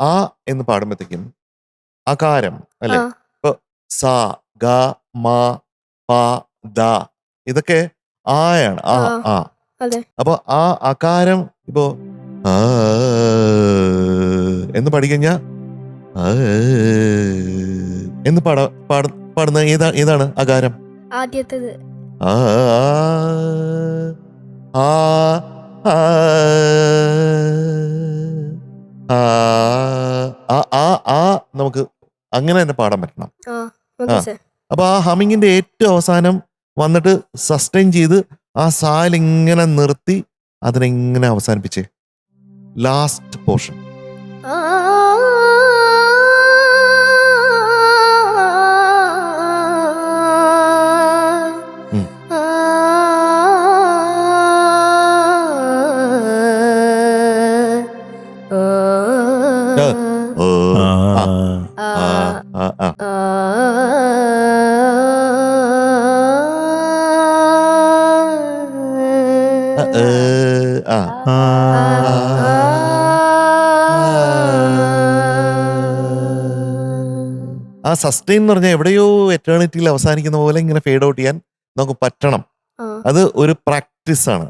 ആ എന്ന് പാടുമ്പോഴത്തേക്കും അകാരം അല്ലെ. ഇപ്പൊ സ ഗ മ പ ദ ഇതൊക്കെ ആയാണ്. ആ ആ. അപ്പൊ ആ അകാരം ഇപ്പോ ആ എന്ന് പഠിക്കഴിഞ്ഞ എന്ന് പാട പാട പാടുന്ന ഏതാ ഏതാണ് അകാരം? ആദ്യത്തേത്. ആ ആ ആ ആ ആ ആ ആ നമുക്ക് അങ്ങനെ തന്നെ പാടാൻ പറ്റണം ആ അപ്പൊ ആ ഹമ്മിങ്ങിന്റെ ഏറ്റവും അവസാനം വന്നിട്ട് സസ്റ്റെയിൻ ചെയ്ത് ആ സാലിങ്ങനെ നിർത്തി അതിനെങ്ങനെ അവസാനിപ്പിച്ചേ ലാസ്റ്റ് പോർഷൻ ഉം. ആ സസ്റ്റെയിൻ എന്ന് പറഞ്ഞാൽ എവിടെയോ എറ്റേണിറ്റിയിൽ അവസാനിക്കുന്ന പോലെ ഇങ്ങനെ ഫേഡ് ഔട്ട് ചെയ്യാൻ നമുക്ക് പറ്റണം. അത് ഒരു പ്രാക്ടീസ് ആണ്.